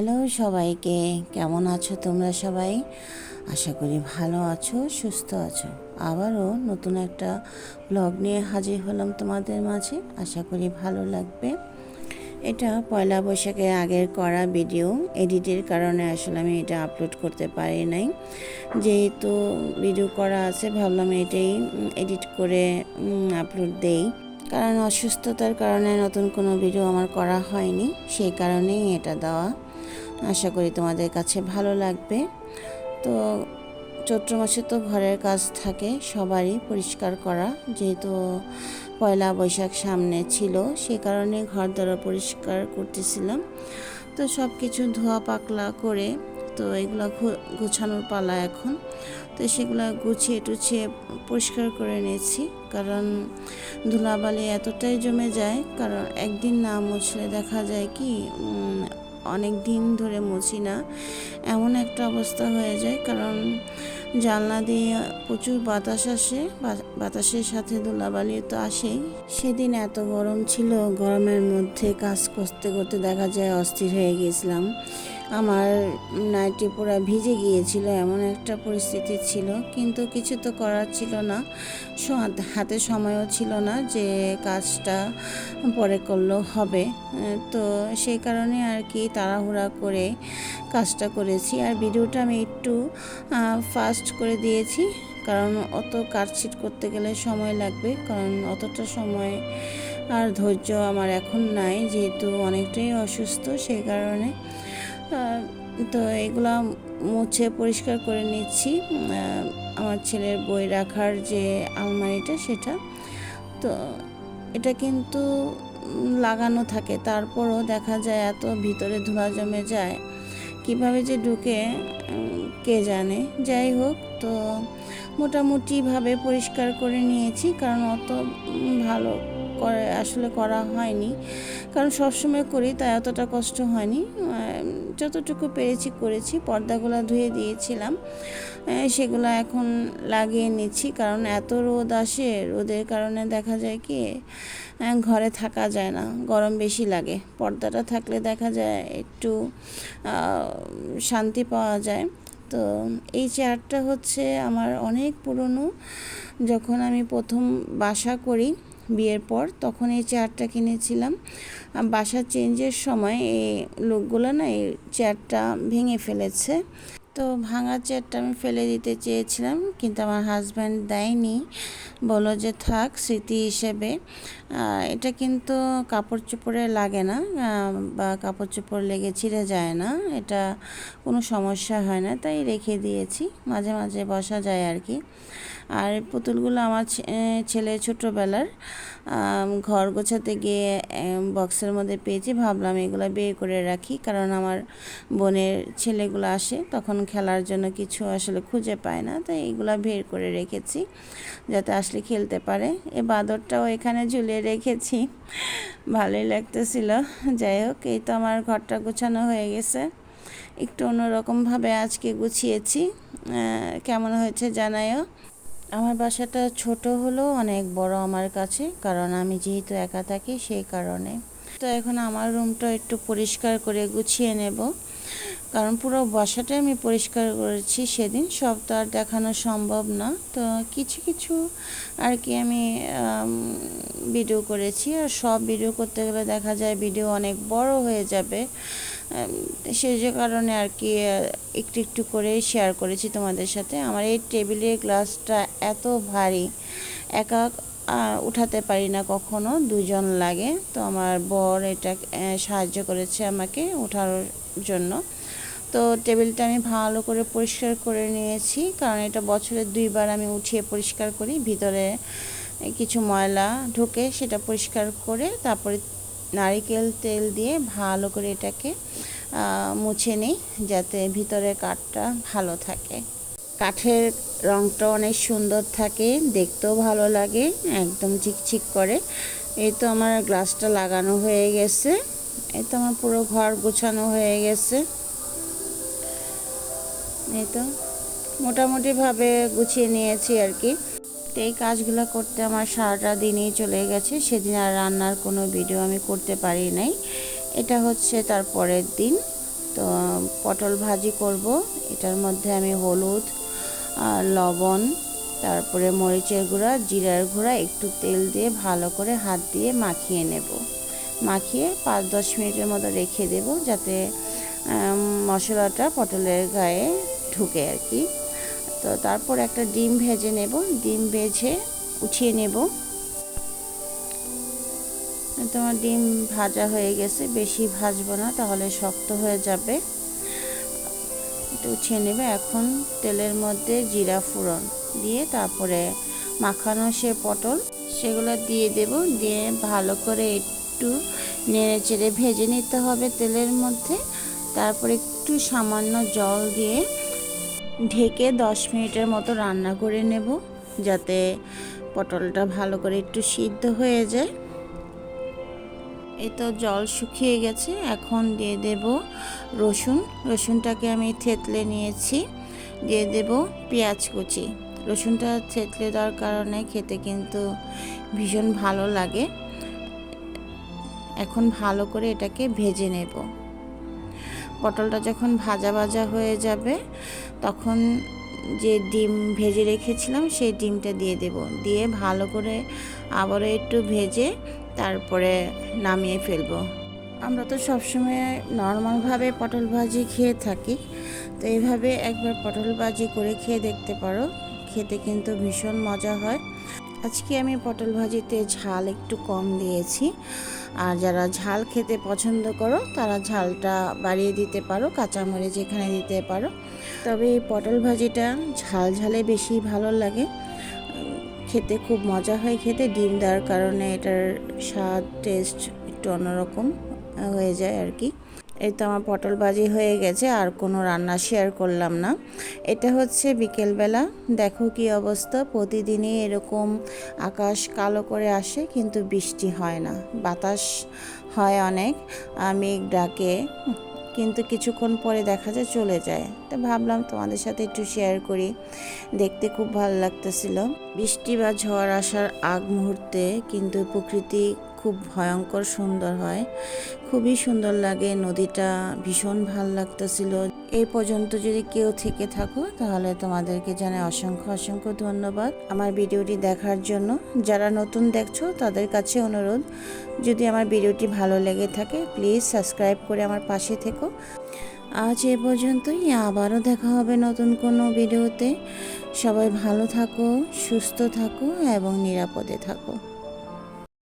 Hello সবাইকে, কেমন আছো তোমরা সবাই? আশা করি ভালো আছো, সুস্থ আছো। আবারও নতুন একটা ব্লগ নিয়ে হাজির হলাম তোমাদের মাঝে। আশা করি ভালো লাগবে। এটা পয়লা বৈশাখের আগের করা ভিডিও এডিটের কারণে আসলে আমি এটা আপলোড করতে পারি নাই। যেহেতু ভিডিও করা আছে, ভাবলাম এটাই এডিট করে আপলোড দেই। কারণ অসুস্থতার কারণে নতুন কোনো ভিডিও আমার করা হয়নি। সেই কারণেই এটা দেওয়া। আশা করি তোমাদের কাছে ভালো লাগবে। তো চৈত্র মাসে তো ঘরের কাজ থাকে, সবারই পরিষ্কার করা। যেহেতু পয়লা বৈশাখ সামনে ছিল, সে কারণে ঘর দ্বারা পরিষ্কার করতেছিলাম। তো সব কিছু ধোয়া পাকলা করে তো এগুলো গোছানোর পালা এখন। তো সেগুলো গুছিয়ে টুছিয়ে পরিষ্কার করে নিয়েছি, কারণ ধুলাবালি এতটাই জমে যায়, কারণ একদিন না মুছলে দেখা যায় কি অনেক দিন ধরে মুছি না। এমন একটা অবস্থা হয়ে যায়, কারণ জানলা দিয়ে প্রচুর বাতাস আসে বাতাসের সাথে ধুলাবালি তো আসেই। সেদিন এত গরম ছিল, গরমের মধ্যে কাজ করতে করতে দেখা যায় অস্থির হয়ে গিয়েছিলাম আমার নাইটি পুরো ভিজে গিয়েছিল, এমন একটা পরিস্থিতি ছিল। কিন্তু কিছু তো করার ছিল না। হাতে সময়ও ছিল না যে কাজটা পরে করলেও হবে। তো সেই কারণে আর কি তাড়াহুড়া করে কাজটা করেছি। আর ভিডিওটা আমি একটু ফাস্ট করে দিয়েছি। কারণ অত কাটছিট করতে গেলে সময় লাগবে। কারণ অতটা সময় আর ধৈর্য আমার এখন নাই, যেহেতু অনেকটাই অসুস্থ, সেই কারণে তো এগুলো মুছে পরিষ্কার করে নিচ্ছি। আমার ছেলের বই রাখার যে আলমারিটা সেটা। তো এটা কিন্তু লাগানো থাকে, তারপরও দেখা যায় এত ভিতরে ধোঁয়া জমে যায়। কীভাবে যে ঢুকে কে জানে? যাই হোক, তো মোটামুটিভাবে পরিষ্কার করে নিয়েছি, কারণ অত ভালো করে আসলে করা হয়নি। কারণ সবসময় করি, তাই অতটা কষ্ট হয়নি। যতটুকু পেরেছি করেছি, পর্দাগুলো ধুয়ে দিয়েছিলাম। সেগুলো এখন লাগিয়ে নিচ্ছি, কারণ এত রোদ আসে, রোদের কারণে দেখা যায় কি ঘরে থাকা যায় না, গরম বেশি লাগে। পর্দাটা থাকলে দেখা যায় একটু শান্তি পাওয়া যায়। তো এই চেয়ারটা হচ্ছে আমার অনেক পুরনো, যখন আমি প্রথম বাসা করি বিয়ের পর তখন এই চেয়ারটা কিনেছিলাম। বাসা চেঞ্জের সময় এই লোকগুলো না এই চেয়ারটা ভেঙে ফেলেছে। তো ভাঙা চেয়ারটা আমি ফেলে দিতে চেয়েছিলাম, কিন্তু আমার হাজব্যান্ড দেয়নি। বলো যে থাক, স্মৃতি হিসেবে। এটা কিন্তু কাপড় চোপড়ে লাগে না বা কাপড় চোপড় লেগে ছিঁড়ে যায় না, এটা কোনো সমস্যা হয় না, তাই রেখে দিয়েছি, মাঝে মাঝে বসা যায় আর কি। আর পুতুলগুলো আমার ছেলে ছোটোবেলার ঘর গোছাতে গিয়ে বক্সের মধ্যে পেয়েছি, ভাবলাম এগুলো বের করে রাখি, কারণ আমার বোনের ছেলেগুলো আসে, তখন খেলার জন্য কিছু আসলে খুঁজে পায় না তাই এগুলো বের করে রেখেছি যাতে আসলে খেলতে পারে। এ বাদরটাও এখানে ঝুলিয়ে রেখেছি, ভালোই লাগতেছিল। যাই হোক, এই তো আমার ঘরটা গোছানো হয়ে গেছে। একটু অন্যরকমভাবে আজকে গুছিয়েছি কেমন হয়েছে জানাইও আমার বাসাটা ছোট হলেও অনেক বড় আমার কাছে, কারণ আমি যেহেতু একা থাকি সেই কারণে। তো এখন আমার রুমটা একটু পরিষ্কার করে গুছিয়ে নেব। কারণ পুরো বাসাটাই আমি পরিষ্কার করেছি সেদিন। সব তো আর দেখানো সম্ভব না। তো কিছু কিছু আর কি আমি ভিডিও করেছি। আর সব ভিডিও করতে গেলে দেখা যায় ভিডিও অনেক বড় হয়ে যাবে। সেই যে কারণে আর কি একটু একটু করে শেয়ার করেছি তোমাদের সাথে। আমার এই টেবিলের গ্লাসটা এত ভারী, একা উঠাতে পারি না কখনো। দুজন লাগে। তো আমার বর এটা সাহায্য করেছে আমাকে ওঠার জন্য। তো টেবিলটা আমি ভালো করে পরিষ্কার করে নিয়েছি, কারণ এটা বছরে দুইবার আমি উঠিয়ে পরিষ্কার করি, ভিতরে কিছু ময়লা ঢুকে সেটা পরিষ্কার করে তারপরে নারিকেল তেল দিয়ে ভালো করে এটাকে মুছে নিই যাতে ভিতরে কাঠটা ভালো থাকে। কাঠের রংটা অনেক সুন্দর থাকে, দেখতেও ভালো লাগে, একদম চিকচিক করে। এই তো আমার গ্লাসটা লাগানো হয়ে গেছে। এই তো আমার পুরো ঘর গোছানো হয়ে গেছে। এই তো মোটামুটিভাবে গুছিয়ে নিয়েছি আর কি। এই কাজগুলো করতে আমার সারাটা দিনই চলে গেছে, সেদিন আর রান্নার কোনো ভিডিও আমি করতে পারি নাই। এটা হচ্ছে তার পরের দিন। তো পটল ভাজি করব, এটার মধ্যে আমি হলুদ লবণ, তারপরে মরিচের গুঁড়া, জিরার গুঁড়া, একটু তেল দিয়ে ভালো করে হাত দিয়ে মাখিয়ে নেব। মাখিয়ে পাঁচ দশ মিনিটের মতো রেখে দেব যাতে মশলাটা পটলের গায়ে ঢুকে আর কি। তো তারপর একটা ডিম ভেজে নেব। ডিম ভেজে উঠিয়ে নেব। তোমার ডিম ভাজা হয়ে গেছে। বেশি ভাজবো না, তাহলে শক্ত হয়ে যাবে। একটু উঠিয়ে নেবে। এখন তেলের মধ্যে জিরা ফোড়ন দিয়ে তারপরে মাখানো সে পটল, সেগুলো দিয়ে দেব। দিয়ে ভালো করে একটু নেড়ে চেড়ে ভেজে নিতে হবে তেলের মধ্যে। তারপরে একটু সামান্য জল দিয়ে ঢেকে দশ মিনিটের মতো রান্না করে নেব, যাতে পটলটা ভালো করে একটু সিদ্ধ হয়ে যায়। এই তো জল শুকিয়ে গেছে, এখন দিয়ে দেব রসুন। রসুনটাকে আমি থেতলে নিয়েছি, দিয়ে দেব পেঁয়াজ কুচি। রসুনটা থেতলে দেওয়ার কারণে খেতে কিন্তু ভীষণ ভালো লাগে। এখন ভালো করে এটাকে ভেজে নেব। পটলটা যখন ভাজা ভাজা হয়ে যাবে, তখন যে ডিম ভেজে রেখেছিলাম, সেই ডিমটা দিয়ে দেব। দিয়ে ভালো করে আবারও একটু ভেজে তারপরে নামিয়ে ফেলব। আমরা তো সবসময় নর্মালভাবে পটল ভাজি খেয়ে থাকি, তো এইভাবে একবার পটল ভাজি করে খেয়ে দেখতে পারো। খেতে কিন্তু ভীষণ মজা হয়। আজকে আমি পটল ভাজিতে ঝাল একটু কম দিয়েছি। আর যারা ঝাল খেতে পছন্দ করো, তারা ঝালটা বাড়িয়ে দিতে পারো, কাঁচামরিচ এখানে দিতে পারো। তবে এই পটল ভাজিটা ঝাল ঝালে বেশি ভালো লাগে। খেতে খুব মজা হয় খেতে, ডিম দেওয়ার কারণে এটার স্বাদ, টেস্ট একটু অন্যরকম হয়ে যায় আর কি। এই তো আমার পটল ভাজি হয়ে গেছে, আর কোনো রান্না শেয়ার করলাম না। এটা হচ্ছে বিকেলবেলা, দেখো কি অবস্থা। প্রতিদিনই এরকম আকাশ কালো করে আসে, কিন্তু বৃষ্টি হয় না। বাতাস হয় অনেক মেঘ ডাকে, কিন্তু কিছুক্ষণ পরে দেখা যায় চলে যায়। তো ভাবলাম তোমাদের সাথে একটু শেয়ার করি, দেখতে খুব ভালো লাগতেছিল। বৃষ্টি বা ঝড় আসার আগ মুহূর্তে কিন্তু প্রকৃতি খুব ভয়ঙ্কর সুন্দর হয়। খুবই সুন্দর লাগে, নদীটা ভীষণ ভালো লাগতেছিল। এই পর্যন্ত যদি কেউ থেকে থাকো, তাহলে তোমাদেরকে জানাই অসংখ্য অসংখ্য ধন্যবাদ আমার ভিডিওটি দেখার জন্য। যারা নতুন দেখছ, তাদের কাছে অনুরোধ, যদি আমার ভিডিওটি ভালো লেগে থাকে প্লিজ সাবস্ক্রাইব করে আমার পাশে থেকো। আজ এ পর্যন্তই, আবারও দেখা হবে নতুন কোনো ভিডিওতে। সবাই ভালো থাকো, সুস্থ থাকো এবং নিরাপদে থাকো।